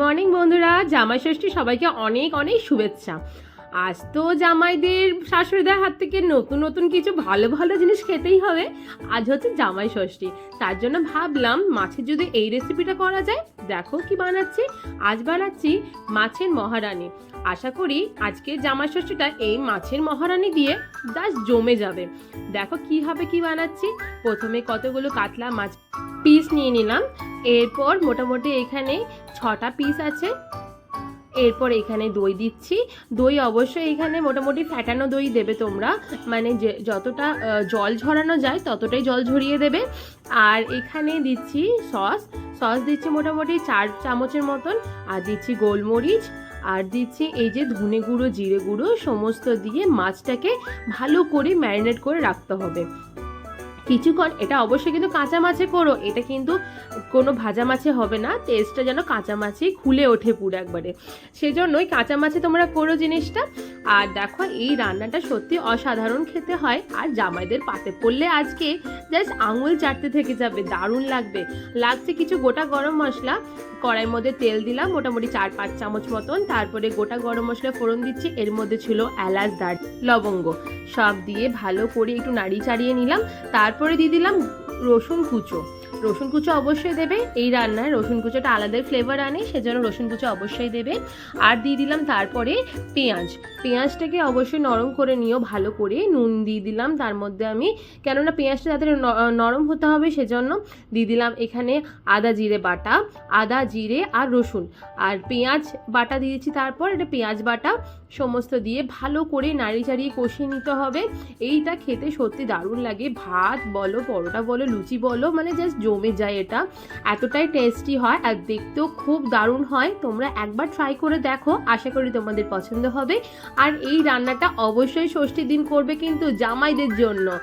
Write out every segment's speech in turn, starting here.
Morning বন্ধুরা, জামাই ষষ্ঠী সবাইকে অনেক অনেক শুভেচ্ছা। আজ তো জামাইদের, শাশুড়িদের হাত থেকে নতুন নতুন কিছু ভালো ভালো জিনিস খেতেই হবে। আজ হচ্ছে জামাই ষষ্ঠী। তার জন্য ভাবলাম মাছের যদি এই রেসিপিটা করা যায়, দেখো কি বানাচ্ছি। আজ বানাচ্ছি মাছের মহারানী। আশা করি আজকে জামাই ষষ্ঠীটা এই মাছের মহারানী দিয়ে দাস জমে যাবে। দেখো কীভাবে কি বানাচ্ছি। প্রথমে কতগুলো কাতলা মাছ পিস নিয়ে নিলাম। এরপর মোটামুটি এখানে ছটা পিস আছে। এরপর এখানে দই দিচ্ছি। দই অবশ্যই এখানে মোটামুটি ফ্যাটানো দই দেবে তোমরা। মানে যে যতটা জল ঝরানো যায় ততটাই জল ঝরিয়ে দেবে। আর এখানে দিচ্ছি সস। সস দিচ্ছি মোটামুটি চার চামচের মতন। আর দিচ্ছি গোলমরিচ। আর দিচ্ছি এই যে ধনে গুঁড়ো, জিরে গুঁড়ো, সমস্ত দিয়ে মাছটাকে ভালো করে ম্যারিনেট করে রাখতে হবে। কিছুক্ষণ, এটা অবশ্যই কিন্তু কাঁচা মাছে করো। এটা কিন্তু কোনো ভাজা মাছে হবে না। টেস্টটা যেন কাঁচা মাছেই খুলে ওঠে পুরো একবারে। সেজন্যই কাঁচা মাছে তোমরা করো জিনিসটা। আর দেখো, এই রান্নাটা সত্যি অসাধারণ খেতে হয়। আর জামাইদের পাতে পড়লে আজকে জাস্ট আঙুল চাটতে থেকে যাবে, দারুণ লাগবে। লাগছে কিছু গোটা গরম মশলা, কড়াইয়ের মধ্যে তেল দিলাম, মোটামুটি চার পাঁচ চামচ মতন। তারপরে গোটা গরম মশলা ফোড়ন দিচ্ছি, এর মধ্যে ছিল এলাচ, দার, লবঙ্গ। সব দিয়ে ভালো করে একটু নাড়ি চাড়িয়ে নিলাম। তারপরে দিয়ে দিলাম রসুন কুচো। রসুন কুচো অবশ্যই দেবে। এই রান্নায় রসুন কুচোটা আলাদাই ফ্লেভার আনে, সেজন্য রসুন কুচো অবশ্যই দেবে। আর দিয়ে দিলাম তারপরে পেঁয়াজ। পেঁয়াজটাকে অবশ্যই নরম করে নিও ভালো করে। নুন দিয়ে দিলাম, তার মধ্যে আমি, কেননা পেঁয়াজটা যাতে নরম হতে হবে সেজন্য দিয়ে দিলাম এখানে আদা জিরে বাটা, আদা, জিরে আর রসুন। আর পেঁয়াজ বাটা দিয়েছি তারপর এটা পেঁয়াজ বাটা, সমস্ত দিয়ে ভালো করে নাড়ি চাড়িয়ে কষিয়ে নিতে হবে। এইটা খেতে সত্যি দারুণ লাগে। ভাত বলো, পরোটা বলো, লুচি বলো মানে জাস্ট জমে যায় এটা। এতটাই টেস্টি হয় আর দেখতেও খুব দারুণ হয়। তোমরা একবার ট্রাই করে দেখো, আশা করি তোমাদের পছন্দ হবে। আর এই রান্নাটা অবশ্যই ষষ্ঠীর দিন করবে কিন্তু জামাইদের জন্য।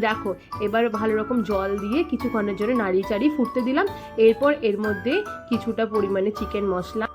দেখো, এবার ভালো রকম জল দিয়ে কিছুক্ষণের জন্য নাড়িয়ে চাড়িয়ে ফুটতে দিলাম। এরপর এর মধ্যে কিছুটা পরিমাণে চিকেন মশলা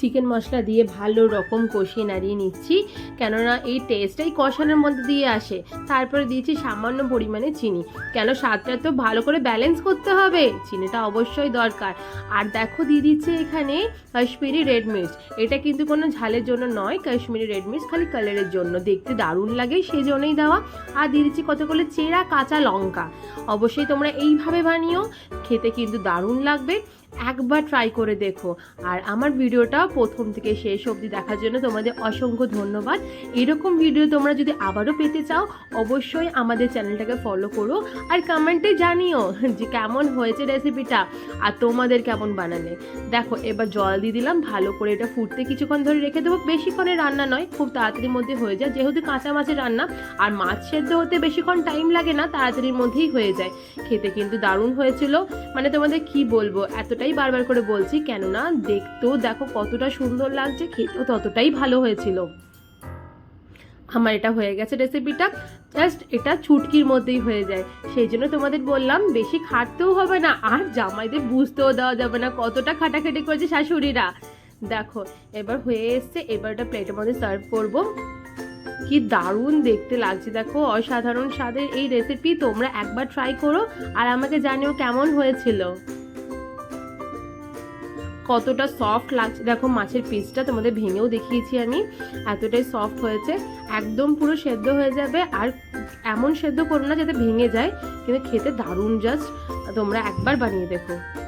চিকেন মশলা দিয়ে ভালো রকম কষিয়ে নাড়িয়ে নিচ্ছি। কেননা এই টেস্টটাই কষানোর মধ্যে দিয়ে আসে। তারপরে দিয়েছি সামান্য পরিমাণে চিনি। কেন স্বাদটা তো ভালো করে ব্যালেন্স করতে হবে। চিনিটা অবশ্যই দরকার। আর দেখো দিয়ে দিচ্ছে এখানে কাশ্মীরি রেড মির্চ এটা কিন্তু কোনো ঝালের জন্য নয়, কাশ্মীরি রেড মির্চ খালি কালারের জন্য। দেখতে দারুণ লাগে সেই জন্যই দেওয়া। আর দিয়ে দিচ্ছি কতগুলো চেরা কাঁচা লঙ্কা। অবশ্যই তোমরা এইভাবে বানিও, খেতে কিন্তু দারুণ লাগবে। একবার ট্রাই করে দেখো। আর আমার ভিডিওটা প্রথম থেকে শেষ অবধি দেখার জন্য তোমাদের অসংখ্য ধন্যবাদ। এরকম ভিডিও তোমরা যদি আবারও পেতে চাও, অবশ্যই আমাদের চ্যানেলটাকে ফলো করো আর কমেন্টে জানিও যে কেমন হয়েছে রেসিপিটা আর তোমাদের কেমন বানালে। দেখো, এবার জল দিয়ে দিলাম, ভালো করে এটা ফুটতে কিছুক্ষণ ধরে রেখে দেবো। বেশিক্ষণে রান্না নয়, খুব তাড়াতাড়ির মধ্যে হয়ে যায়। যেহেতু কাঁচা মাছের রান্না, আর মাছ সেদ্ধ হতে বেশিক্ষণ টাইম লাগে না, তাড়াতাড়ির মধ্যেই হয়ে যায়। খেতে কিন্তু দারুণ হয়েছিল। মানে তোমাদের কি বলব, এতটাই বারবার করে বলছি, কেননা দেখতেও দেখো কতটা সুন্দর লাগছে খেতেও ততটাই ভালো হয়েছিল। আমার এটা হয়ে গেছে রেসিপিটা জাস্ট এটা চুটকির মধ্যেই হয়ে যায়। সেই জন্য তোমাদের বললাম, বেশি খাটতেও হবে না, আর জামাইদের বুঝতেও দেওয়া যাবে না কতটা খাটাখাটি করেছে শাশুড়িরা। দেখো, এবার হয়ে এসছে, এবার এটা প্লেটের মধ্যে সার্ভ করব। কি দারুণ দেখতে লাগছে, দেখো, অসাধারণ স্বাদের এই রেসিপি তোমরা একবার ট্রাই করো, আর আমাকে জানিও কেমন হয়েছিল। কতটা সফট লাগছে। দেখো, মাছের পিসটা তোমাদের ভেঙেও দেখিয়েছি আমি। এতটাই সফট হয়েছে। একদম পুরো সেদ্ধ হয়ে যাবে। আর এমন সেদ্ধ করো না যাতে ভেঙে যায়। কিন্তু খেতে দারুণ জাস্ট তোমরা একবার বানিয়ে দেখো।